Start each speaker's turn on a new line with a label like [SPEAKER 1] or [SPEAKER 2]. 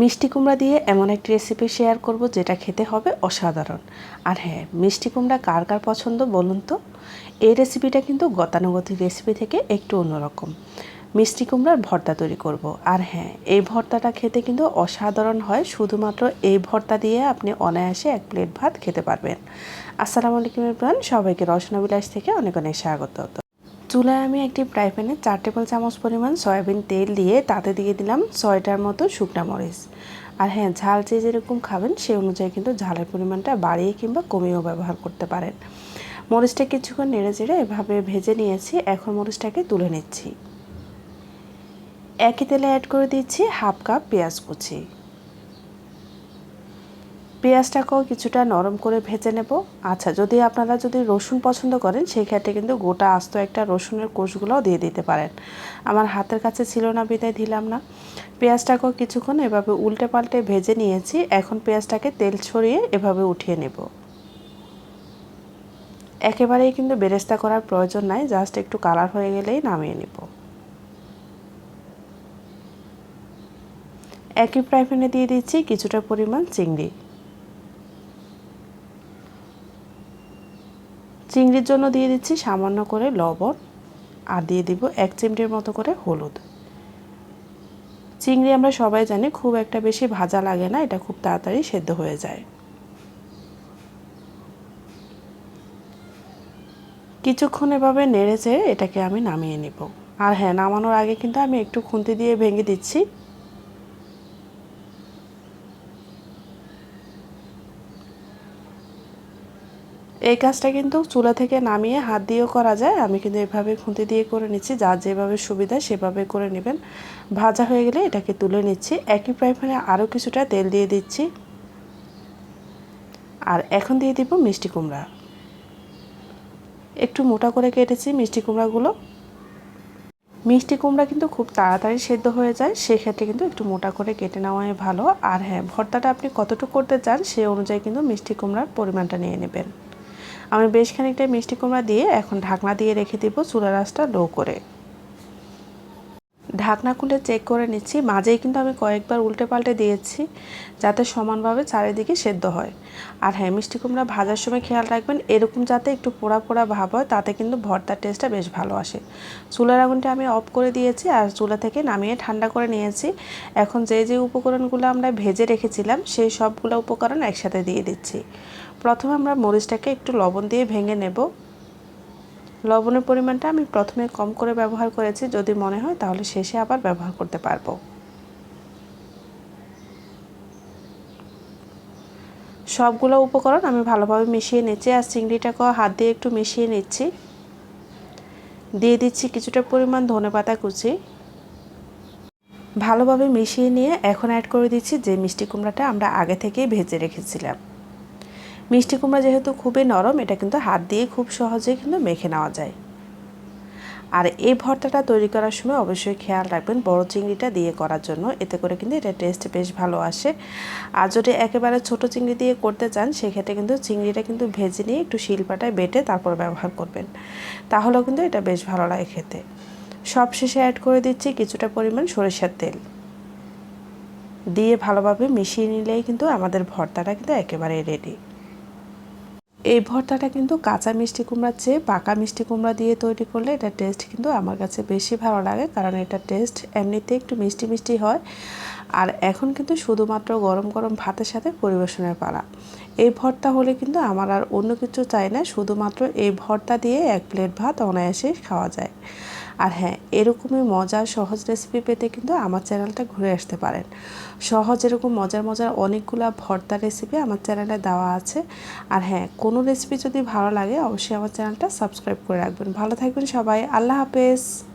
[SPEAKER 1] মিষ্টি কুমড়া দিয়ে এমন একটি রেসিপি শেয়ার করব যেটা খেতে হবে অসাধারণ। আর হ্যাঁ মিষ্টি কুমড়া কার কার পছন্দ বলুন তো? এই রেসিপিটা কিন্তু গতানুগতিক রেসিপি থেকে একটু অন্যরকম। মিষ্টি কুমড়ার ভর্তা তৈরি করব। আর হ্যাঁ এই ভর্তাটা খেতে কিন্তু অসাধারণ হয়, শুধুমাত্র এই ভর্তা দিয়ে আপনি অনায়াসে এক প্লেট ভাত খেতে পারবেন। আসসালামু আলাইকুম ইব্রান সবাইকে রসনা বিলাস থেকে অনেক অনেক স্বাগত। চুলায় আমি একটি ফ্রাই প্যানে চার টেবিল চামচ পরিমাণ সয়াবিন তেল দিয়ে তাতে দিয়ে দিলাম ছয়টার মতো শুকনা মরিচ। আর হ্যাঁ ঝাল যে যেরকম খাবেন সেই অনুযায়ী কিন্তু ঝালের পরিমাণটা বাড়িয়ে কিংবা কমিয়েও ব্যবহার করতে পারেন। মরিচটা কিছুক্ষণ নেড়ে চেড়ে এভাবে ভেজে নিয়েছি, এখন মরিচটাকে তুলে নিচ্ছি। একই তেলে অ্যাড করে দিচ্ছি হাফ কাপ পেঁয়াজ কুচি। পেঁয়াজটাকেও কিছুটা নরম করে ভেজে নেব। আচ্ছা যদি আপনারা যদি রসুন পছন্দ করেন, সেই ক্ষেত্রে কিন্তু গোটা আস্ত একটা রসুনের কোষগুলোও দিয়ে দিতে পারেন। আমার হাতের কাছে ছিল না, বিদায় দিলাম না। পেঁয়াজটাকেও কিছুক্ষণ এভাবে উল্টে পাল্টে ভেজে নিয়েছি। এখন পেঁয়াজটাকে তেল ছড়িয়ে এভাবে উঠিয়ে নেব। একেবারেই কিন্তু বেরেস্তা করার প্রয়োজন নাই, জাস্ট একটু কালার হয়ে গেলেই নামিয়ে নেব। একই ফ্রাই দিয়ে দিচ্ছি কিছুটা পরিমাণ চিংড়ি। চিংড়ির জন্য দিয়ে দিচ্ছি সামান্য করে লবণ আর দিয়ে দিব এক চিমটির মতো করে হলুদ। চিংড়ি আমরা সবাই জানি খুব একটা বেশি ভাজা লাগে না, এটা খুব তাড়াতাড়ি সেদ্ধ হয়ে যায়। কিছুক্ষণ এভাবে নেড়ে চেড়ে এটাকে আমি নামিয়ে নেব। আর হ্যাঁ নামানোর আগে কিন্তু আমি একটু খুন্তি দিয়ে ভেঙে দিচ্ছি। এই কাজটা কিন্তু চুলা থেকে নামিয়ে হাত দিয়েও করা যায়। আমি কিন্তু এভাবে খুঁতি দিয়ে করে নিচ্ছি। যার যেভাবে সুবিধা সেভাবে করে নেবেন। ভাজা হয়ে গেলে এটাকে তুলে নিচ্ছি। একই ফ্রাই প্যানে আরও কিছুটা তেল দিয়ে দিচ্ছি। আর এখন দিয়ে দিব মিষ্টি কুমড়া। একটু মোটা করে কেটেছি মিষ্টি কুমড়াগুলো। মিষ্টি কুমড়া কিন্তু খুব তাড়াতাড়ি সেদ্ধ হয়ে যায়। সেক্ষেত্রে কিন্তু একটু মোটা করে কেটে নেওয়াই ভালো। আর হ্যাঁ ভর্তাটা আপনি কতটুকু করতে চান সেই অনুযায়ী কিন্তু মিষ্টি কুমড়ার পরিমাণটা নিয়ে নেবেন। আমি বেশ খানিকটা মিষ্টি কুমড়া দিয়ে এখন ঢাকনা দিয়ে রেখে দেবো চুলা রাসটা লো করে। ঢাকনা খুলে চেক করে নিচ্ছি। মাঝেই কিন্তু আমি কয়েকবার উল্টে পাল্টে দিয়েছি যাতে সমানভাবে চারিদিকে সেদ্ধ হয়। আর হ্যাঁ মিষ্টি কুমড়া ভাজার সময় খেয়াল রাখবেন, এরকম যাতে একটু পোড়া পোড়া ভাব হয়, তাতে কিন্তু ভর্তার টেস্টটা বেশ ভালো আসে। চুলার আগুনটা আমি অফ করে দিয়েছি আর চুলা থেকে নামিয়ে ঠান্ডা করে নিয়েছি। এখন যে যে উপকরণগুলো আমরা ভেজে রেখেছিলাম, সেই সবগুলো উপকরণ একসাথে দিয়ে দিচ্ছি। প্রথমে আমরা মরিচটাকে একটু লবণ দিয়ে ভেঙে নেব। লবণের পরিমাণটা আমি প্রথমে কম করে ব্যবহার করেছি, যদি মনে হয় তাহলে শেষে আবার ব্যবহার করতে পারব। সবগুলো উপকরণ আমি ভালোভাবে মিশিয়ে নিচ্ছি আর চিংড়িটাকেও হাত দিয়ে একটু মিশিয়ে নিচ্ছি। দিয়ে দিচ্ছি কিছুটা পরিমাণ ধনে পাতা কুচি। ভালোভাবে মিশিয়ে নিয়ে এখন অ্যাড করে দিচ্ছি যে মিষ্টি কুমড়াটা আমরা আগে থেকেই ভেজে রেখেছিলাম। মিষ্টি কুমড়া যেহেতু খুবই নরম, এটা কিন্তু হাত দিয়ে খুব সহজেই কিন্তু মেখে নেওয়া যায়। আর এই ভর্তাটা তৈরি করার সময় অবশ্যই খেয়াল রাখবেন, বড় চিংড়িটা দিয়ে করার জন্য। এতে করে কিন্তু এটা টেস্ট বেশ ভালো আসে। আর যদি একেবারে ছোট চিংড়ি দিয়ে করতে চান, সেক্ষেত্রে কিন্তু চিংড়িটা কিন্তু ভেজে নিয়ে একটু শিলপাটায় বেটে তারপর ব্যবহার করবেন। তাহলেও কিন্তু এটা বেশ ভালো লাগে খেতে। সব শেষে অ্যাড করে দিচ্ছি কিছুটা পরিমাণ সরিষার তেল। দিয়ে ভালোভাবে মিশিয়ে নিলেই কিন্তু আমাদের ভর্তাটা কিন্তু একেবারে রেডি এই ভর্তাটা কিন্তু কাঁচা মিষ্টি কুমড়ার চেয়ে পাকা মিষ্টি কুমড়া দিয়ে তৈরি করলে এটা টেস্ট কিন্তু আমার কাছে বেশি ভালো লাগে, কারণ এটা টেস্ট এমনিতে একটু মিষ্টি মিষ্টি হয়। আর এখন কিন্তু শুধুমাত্র গরম গরম ভাতের সাথে পরিবেশনের পালা। এই ভর্তা হলে কিন্তু আমার আর অন্য কিছু চাই না, শুধুমাত্র এই ভর্তা দিয়ে এক প্লেট ভাত অনায়াসেই খাওয়া যায়। আর হ্যাঁ এরকমই মজার সহজ রেসিপি পেতে কিন্তু আমার চ্যানেলটা ঘুরে আসতে পারেন। সহজ এরকম মজার মজার অনেকগুলো ভর্তা রেসিপি আমার চ্যানেলে দেওয়া আছে। আর হ্যাঁ কোনো রেসিপি যদি ভালো লাগে, অবশ্যই আমার চ্যানেলটা সাবস্ক্রাইব করে রাখবেন। ভালো থাকবেন সবাই, আল্লাহ হাফেজ।